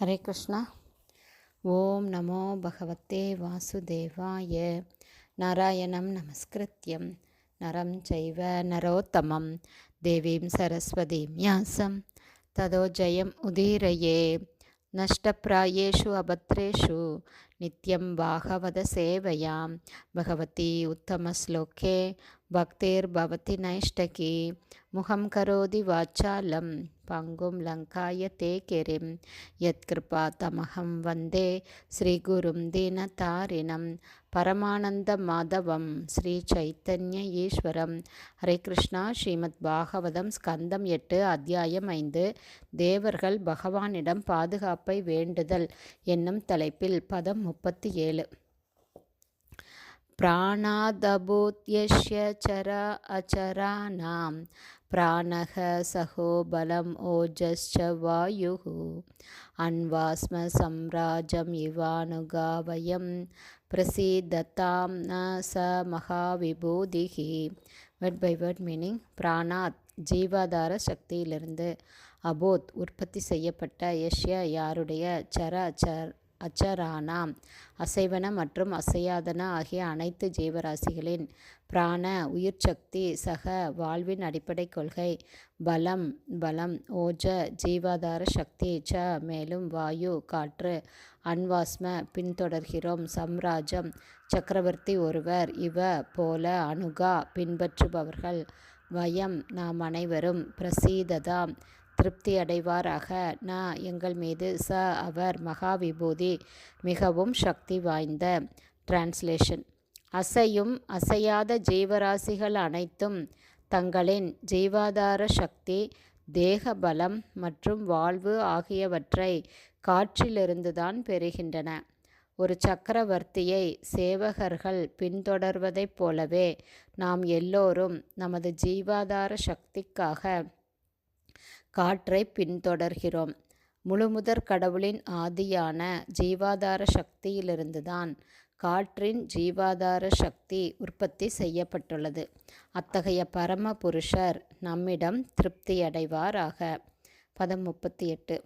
हरे कृष्ण। ॐ नमो भगवते वासुदेवाय। नारायणं नमस्कृत्यं। नरं चैव नरोत्तमं। देवीं सरस्वतीं यासं। ततो जयम् उदीरये। नष्टप्रायेषु अभद्रेषु। நித்யம் பாகவத சேவையாம். பகவதி உத்தமஸ்லோகே பக்திர்பவதி நைஷ்டகி. முகம் கரோதி வாச்சாலம். பங்கும் லங்காய தேகெரிம் யத் கிருபா தமகம் வந்தே. ஸ்ரீகுரும் தீனதாரிணம் பரமானந்த மாதவம். ஸ்ரீ சைத்தன்ய ஈஸ்வரம். ஹரே கிருஷ்ணா. ஸ்ரீமத் பாகவதம் ஸ்கந்தம் எட்டு அத்தியாயம் ஐந்து. தேவர்கள் பகவானிடம் பாதுகாப்பை வேண்டுதல் என்னும் தலைப்பில் பதம் முப்பத்தி ஏழு. பிராணாதபூத்யஷ்ய சரா அச்சராணாம் பிராணக சகோ பலம் ஓஜஸ்ச வாயு அன்வாஸ்ம சம்ராஜம் இவானுகா வயம் பிரசீதத்தாம் ந ச மகாவிபூதிகி வெட் பை வெட் மீனிங் பிராணாத் ஜீவாதார சக்தியிலிருந்து அபோத் உற்பத்தி செய்யப்பட்ட யஷ்ய யாருடைய சர சர் அச்சரானாம் அசைவன மற்றும் அசையாதன ஆகிய அனைத்து ஜீவராசிகளின் பிராண உயிர் சக்தி சக வாழ்வின் அடிப்படை கொள்கை. பலம் பலம் ஓஜ ஜீவாதார சக்தி ச மேலும் வாயு காற்று அன்வாஸ்ம பின்தொடர்கிறோம். சம்ராஜம் சக்கரவர்த்தி ஒருவர் இவ போல அணுகா பின்பற்றுபவர்கள். வயம் நாம் அனைவரும் பிரசீததாம். திருப்தி அடைவாராக. ந எங்கள் மீது ச அவர் மகாவிபூதி மிகவும் சக்தி வாய்ந்த டிரான்ஸ்லேஷன். அசையும் அசையாத ஜீவராசிகள் அனைத்தும் தங்களின் ஜீவாதார சக்தி தேக பலம் மற்றும் வாழ்வு ஆகியவற்றை காற்றிலிருந்துதான் பெறுகின்றன. ஒரு சக்கரவர்த்தியை சேவகர்கள் பின்தொடர்வதைப் போலவே நாம் எல்லோரும் நமது ஜீவாதார சக்திக்காக காற்றை பின்தொடர்கிறோம். முழுமுதற் கடவுளின் ஆதியான ஜீவாதார சக்தியிலிருந்துதான் காற்றின் ஜீவாதார சக்தி உற்பத்தி செய்யப்பட்டுள்ளது. அத்தகைய பரம புருஷர் நம்மிடம் திருப்தியடைவாராக. பதம் முப்பத்தி எட்டு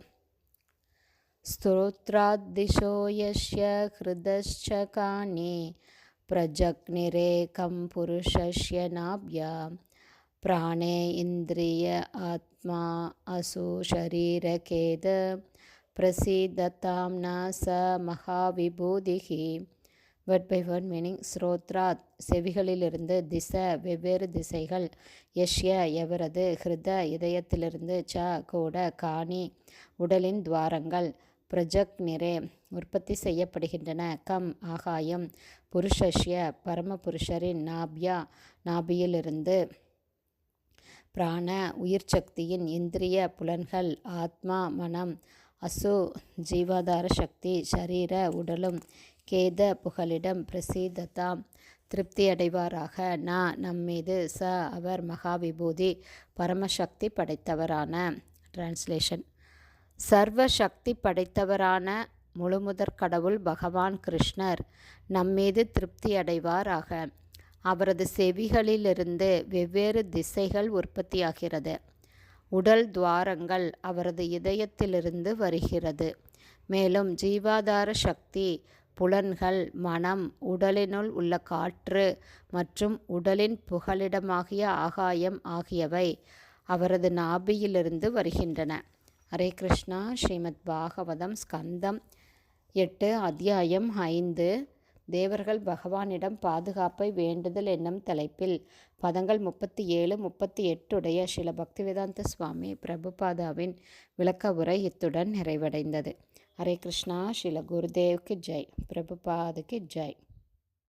ஸ்தோத்ராதிஷோ யஷ்ய ஹிருதश्च பிரஜக்னிரேகம் புருஷஸ்ய நாப்யா ಪ್ರಾಣೇ ಇಂದ್ರಿಯ ಆತ್ಮ ಅಸು ಶರೀರಖೇದ ಪ್ರಸೀದತಾಂ ச ಸ ಮಹಾವಿಭೂದಿಹಿ வெட் பை வெட் மீனிங் ஸ்ரோத்ராத் செவிகளிலிருந்து திச வெவ்வேறு திசைகள் யஷ்ய எவரது ஹிருத இதயத்திலிருந்து ச கூட காணி உடலின் துவாரங்கள் பிரஜக் நிறே உற்பத்தி செய்யப்படுகின்றன கம் ஆகாயம் புருஷஷ்ய பரமபுருஷரின் நாபியா நாபியிலிருந்து பிராண உயிர் சக்தியின் இந்திரிய புலன்கள் ஆத்மா மனம் அசு ஜீவாதார சக்தி சரீர உடலும் கேத புகலிடம் பிரசீததாம் திருப்தி அடைவாராக நம்மீது ச அவர் மகாவிபூதி பரமசக்தி படைத்தவரான. டிரான்ஸ்லேஷன் சர்வ சக்தி படைத்தவரான முழுமுதற் கடவுள் பகவான் கிருஷ்ணர் நம்மீது திருப்தி அடைவாராக அவரது செவிகளிலிருந்து வெவ்வேறு திசைகள் உற்பத்தியாகிறது. உடல் துவாரங்கள் அவரது இதயத்திலிருந்து வருகிறது. மேலும் ஜீவாதார சக்தி புலன்கள் மனம் உடலினுள் உள்ள காற்று மற்றும் உடலின் புகலிடமாகிய ஆகாயம் ஆகியவை அவரது நாபியிலிருந்து வருகின்றன. ஹரே கிருஷ்ணா. ஸ்ரீமத் பாகவதம் ஸ்கந்தம் எட்டு அத்தியாயம் ஐந்து. தேவர்கள் பகவானிடம் பாதுகாப்பை வேண்டுதல் என்னும் தலைப்பில் பதங்கள் முப்பத்தி ஏழு முப்பத்தி எட்டுடைய ஸ்ரீல பக்திவேதாந்த சுவாமி பிரபுபாதாவின் விளக்க உரை இத்துடன் நிறைவடைந்தது. ஹரே கிருஷ்ணா ஸ்ரீல குருதேவ்க்கு ஜெய். பிரபுபாதுக்கு ஜெய்.